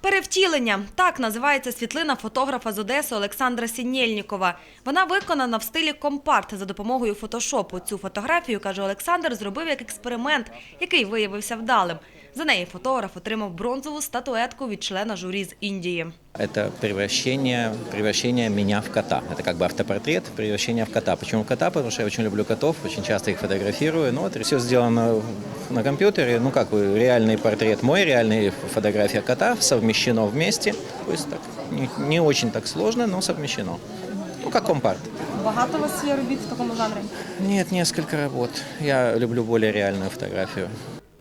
Перевтілення так називається світлина фотографа з Одеси Олександра Сінєльнікова. Вона виконана в стилі компарт за допомогою фотошопу. Цю фотографію, каже Олександр, зробив як експеримент, який виявився вдалим. За неї фотограф отримав бронзову статуетку від члена журі з Індії. Это превращение, превращение меня в кота. Это как бы автопортрет превращения в кота. Почему в кота? Потому что я очень люблю котов, очень часто их фотографирую. Ну, вот все сделано на компьютере. Ну, как бы реальный портрет мой, реальная фотография кота совмещено вместе. То есть так, не, не очень так сложно, но совмещено. Ну, как компарт. Багато у вас є робіт в такому жанрі? Нет, несколько работ. Я люблю более реальную фотографию.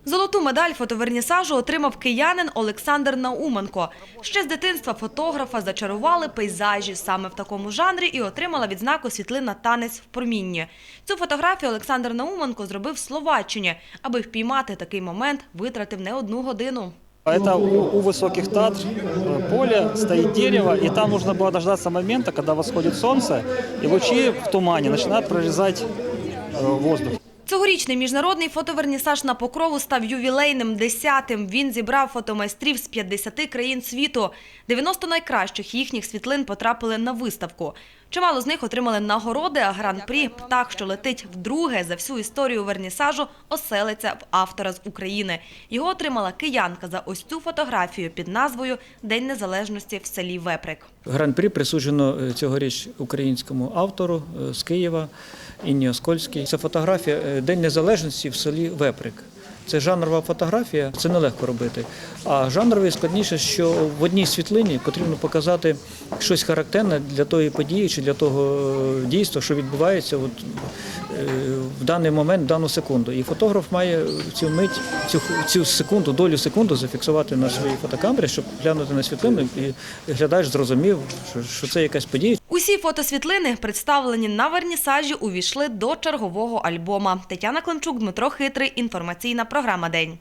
Золоту медаль фотовернісажу отримав киянин Олександр Науменко. Ще з дитинства фотографа зачарували пейзажі саме в такому жанрі і отримала відзнаку світлина танець в промінні. Цю фотографію Олександр Науменко зробив в Словаччині. Аби впіймати такий момент, витратив не одну годину. Это у, у высоких Татр э, поле, стоит дерево, и там нужно было дождаться момента, когда восходит солнце, и лучи в тумане начинают прорезать э, воздух. Цьогорічний міжнародний фотовернісаж на Покрову став ювілейним десятим. Він зібрав фотомайстрів з 50 країн світу. 90 найкращих їхніх світлин потрапили на виставку. Чимало з них отримали нагороди, а гран-прі «Птах, що летить вдруге» за всю історію вернісажу оселиться в автора з України. Його отримала киянка за ось цю фотографію під назвою «День незалежності в селі Веприк». Гран-прі присуджено е, цьогоріч українському автору е, з Києва Інні Оскольській. Це фотографія е, День Незалежності в селі Веприк. Це жанрова фотографія, це нелегко робити. А жанровий складніше, що в одній світлині потрібно показати щось характерне для тої події чи для того е, дійства, що відбувається от, е, в даний момент, в дану секунду. І фотограф має цю мить, цю, цю секунду, долю секунду зафіксувати на своїй фотокамері, щоб глянути на світлину, і глядач зрозумів, що, це якась подія. Усі фотосвітлини, представлені на вернісажі, увійшли до чергового альбома. Тетяна Климчук, Дмитро Хитрий. Інформаційна програма «День».